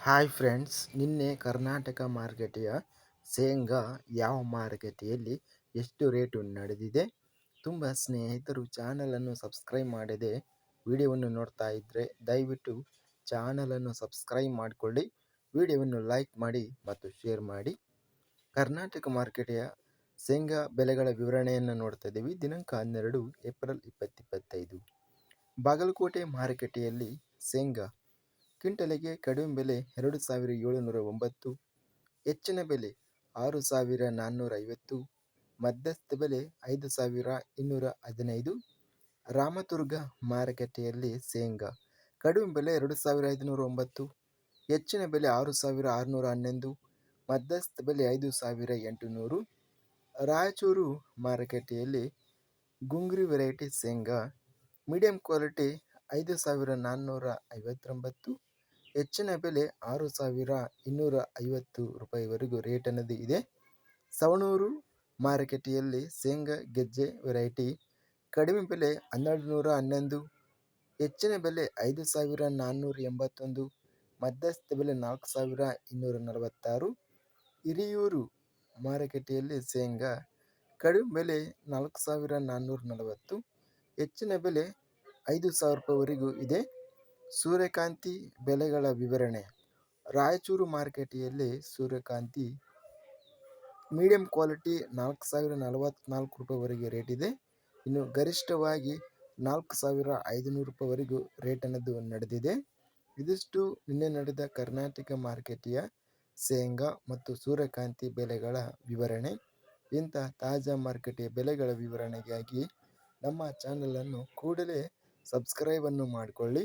Hi friends ನಿನ್ನೆ ಕರ್ನಾಟಕ ಮಾರ್ಕೆಟೆಯ ಶೇಂಗಾ ಯಾವ ಮಾರುಕಟ್ಟೆಯಲ್ಲಿ ಎಷ್ಟು ರೇಟು ನಡೆದಿದೆ? ತುಂಬ ಸ್ನೇಹಿತರು ಚಾನಲನ್ನು ಸಬ್ಸ್ಕ್ರೈಬ್ ಮಾಡದೆ ವಿಡಿಯೋವನ್ನು ನೋಡ್ತಾ ಇದ್ದರೆ ದಯವಿಟ್ಟು ಚಾನಲನ್ನು ಸಬ್ಸ್ಕ್ರೈಬ್ ಮಾಡಿಕೊಳ್ಳಿ, ವಿಡಿಯೋವನ್ನು ಲೈಕ್ ಮಾಡಿ ಮತ್ತು ಶೇರ್ ಮಾಡಿ. ಕರ್ನಾಟಕ ಮಾರುಕಟ್ಟೆಯ ಶೇಂಗಾ ಬೆಲೆಗಳ ವಿವರಣೆಯನ್ನು ನೋಡ್ತಾ ಇದ್ದೀವಿ. ದಿನಾಂಕ ಹನ್ನೆರಡು, ಏಪ್ರಿಲ್ ಇಪ್ಪತ್ತಿಪ್ಪತ್ತೈದು ಬಾಗಲಕೋಟೆ ಮಾರುಕಟ್ಟೆಯಲ್ಲಿ ಶೇಂಗಾ ಕ್ವಿಂಟಲಿಗೆ ಕಡಿಮೆ ಬೆಲೆ ಎರಡು ಸಾವಿರ ಏಳುನೂರ ಒಂಬತ್ತು, ಹೆಚ್ಚಿನ ಬೆಲೆ ಆರು ಸಾವಿರ ನಾನ್ನೂರ ಐವತ್ತು, ಮಧ್ಯಸ್ಥ ಬೆಲೆ ಐದು ಸಾವಿರ ಇನ್ನೂರ ಹದಿನೈದು, ರಾಮದುರ್ಗ ಮಾರುಕಟ್ಟೆಯಲ್ಲಿ ಶೇಂಗಾ ಕಡಿಮೆ ಬೆಲೆ ಎರಡು ಸಾವಿರ ಐದುನೂರ ಒಂಬತ್ತು, ಹೆಚ್ಚಿನ ಬೆಲೆ ಆರು ಸಾವಿರ ಆರುನೂರ ಹನ್ನೊಂದು, ಮಧ್ಯಸ್ಥ ಬೆಲೆ ಐದು ಸಾವಿರ ಎಂಟುನೂರು, ರಾಯಚೂರು ಮಾರುಕಟ್ಟೆಯಲ್ಲಿ ಗುಂಗ್ರಿ ವೆರೈಟಿ ಶೇಂಗಾ ಮೀಡಿಯಂ ಕ್ವಾಲಿಟಿ ಐದು ಸಾವಿರ ನಾನ್ನೂರ ಐವತ್ತೊಂಬತ್ತು ಹೆಚ್ಚಿನ ಬೆಲೆ ಆರು ಸಾವಿರ ಇನ್ನೂರ ಐವತ್ತು ರೂಪಾಯಿವರೆಗೂ ರೇಟ್ ಅನ್ನೋದು ಇದೆ. ಸವಣೂರು ಮಾರುಕಟ್ಟೆಯಲ್ಲಿ ಶೇಂಗಾ, ಗೆಜ್ಜೆ ವೆರೈಟಿ ಕಡಿಮೆ ಬೆಲೆ ಹನ್ನೆರಡು ನೂರ ಹನ್ನೊಂದು, ಹೆಚ್ಚಿನ ಬೆಲೆ ಐದು ಸಾವಿರ ನಾನ್ನೂರ ಎಂಬತ್ತೊಂದು, ಮಧ್ಯಸ್ಥ ಬೆಲೆ ನಾಲ್ಕು ಸಾವಿರ ಇನ್ನೂರ ನಲವತ್ತಾರು. ಹಿರಿಯೂರು ಮಾರುಕಟ್ಟೆಯಲ್ಲಿ ಶೇಂಗಾ ಕಡಿಮೆ ಬೆಲೆ ನಾಲ್ಕು ಸಾವಿರ ನಾನ್ನೂರ ನಲವತ್ತು, ಹೆಚ್ಚಿನ ಬೆಲೆ ಐದು ಸಾವಿರ ರೂಪಾಯಿವರೆಗೂ ಇದೆ. ಸೂರ್ಯಕಾಂತಿ ಬೆಲೆಗಳ ವಿವರಣೆ. ರಾಯಚೂರು ಮಾರುಕಟ್ಟೆಯಲ್ಲಿ ಸೂರ್ಯಕಾಂತಿ ಮೀಡಿಯಂ ಕ್ವಾಲಿಟಿ ನಾಲ್ಕು ಸಾವಿರ ನಲವತ್ತ್ನಾಲ್ಕು ರೂಪಾಯಿವರೆಗೆ ರೇಟ್ ಇದೆ. ಇನ್ನು ಗರಿಷ್ಠವಾಗಿ ನಾಲ್ಕು ಸಾವಿರ ಐದುನೂರು ರೂಪಾಯಿವರೆಗೂ ರೇಟ್ ಅನ್ನೋದು ನಡೆದಿದೆ. ಇದಿಷ್ಟು ನಿನ್ನೆ ನಡೆದ ಕರ್ನಾಟಕ ಮಾರುಕಟ್ಟೆಯ ಶೇಂಗಾ ಮತ್ತು ಸೂರ್ಯಕಾಂತಿ ಬೆಲೆಗಳ ವಿವರಣೆ. ಇಂಥ ತಾಜಾ ಮಾರುಕಟ್ಟೆಯ ಬೆಲೆಗಳ ವಿವರಣೆಗಾಗಿ ನಮ್ಮ ಚಾನಲನ್ನು ಕೂಡಲೇ ಸಬ್ಸ್ಕ್ರೈಬನ್ನು ಮಾಡಿಕೊಳ್ಳಿ.